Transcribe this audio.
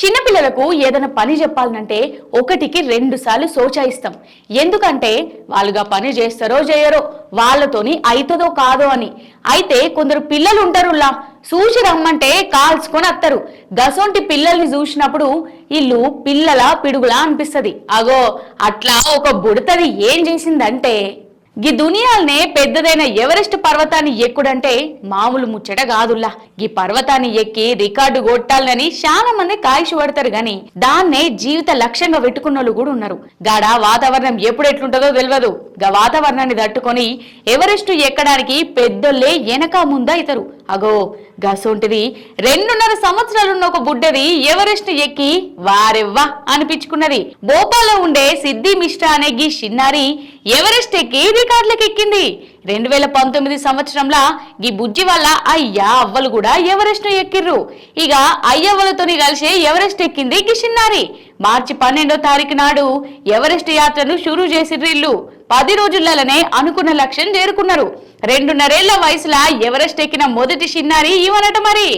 చిన్నపిల్లలకు ఏదైనా పని చెప్పాలనంటే ఒకటికి రెండు సార్లు సోచాయిస్తాం. ఎందుకంటే వాళ్ళుగా పని చేస్తారో చేయరో వాళ్ళతోని అవుతుందో కాదో అని. అయితే కొందరు పిల్లలు ఉంటారులా చూసి రమ్మంటే కాల్చుకొని వస్తారు గసొంటి పిల్లల్ని చూసినప్పుడు ఇల్లు పిల్లల పిడుగులా అనిపిస్తుంది. అగో అట్లా ఒక బుడతది ఏం చేసిందంటే గీ దునియాల్నే పెద్దదైన ఎవరెస్ట్ పర్వతాన్ని ఎక్కుడంటే మామూలు ముచ్చట కాదుల్లా. ఈ పర్వతాన్ని ఎక్కి రికార్డు కొట్టాలని చాలా మంది కాయిషి పడతారు గాని దాన్నే జీవిత లక్ష్యంగా పెట్టుకున్న కూడా ఉన్నారు. గాడ వాతావరణం ఎప్పుడు ఎట్లుంటుందో తెలియదు గా వాతావరణాన్ని తట్టుకొని ఎవరెస్ట్ ఎక్కడానికి పెద్దోళ్ళే వెనక ముందైతారు అగో గసోంటిది రెండున్నర సంవత్సరాలున్న ఒక బుడ్డది ఎవరెస్ట్ ఎక్కి వారెవ్వా అనిపించుకున్నది. భోపాల్లో ఉండే సిద్ధి మిశ్రా అనే గీ చిన్నారి ఎవరెస్ట్ ఎక్కి రికార్డులకు ఎక్కింది. రెండు వేల పంతొమ్మిది సంవత్సరంలో ఈ బుజ్జి వల్ల అయ్యా అవ్వలు కూడా ఎవరెస్ట్ ఎక్కిర్రు. ఇక అయ్యవ్వలతోని కలిసి ఎవరెస్ట్ ఎక్కింది గీ మార్చి పన్నెండో తారీఖు నాడు ఎవరెస్ట్ యాత్రను షురూ చేసిర్రు ఇల్లు. పది రోజులలోనే అనుకున్న లక్ష్యం చేరుకున్నారు. రెండున్నరేళ్ళ వయసులో ఎవరెస్ట్ ఎక్కిన మొదటి చిన్నారి ఇవనట మరి.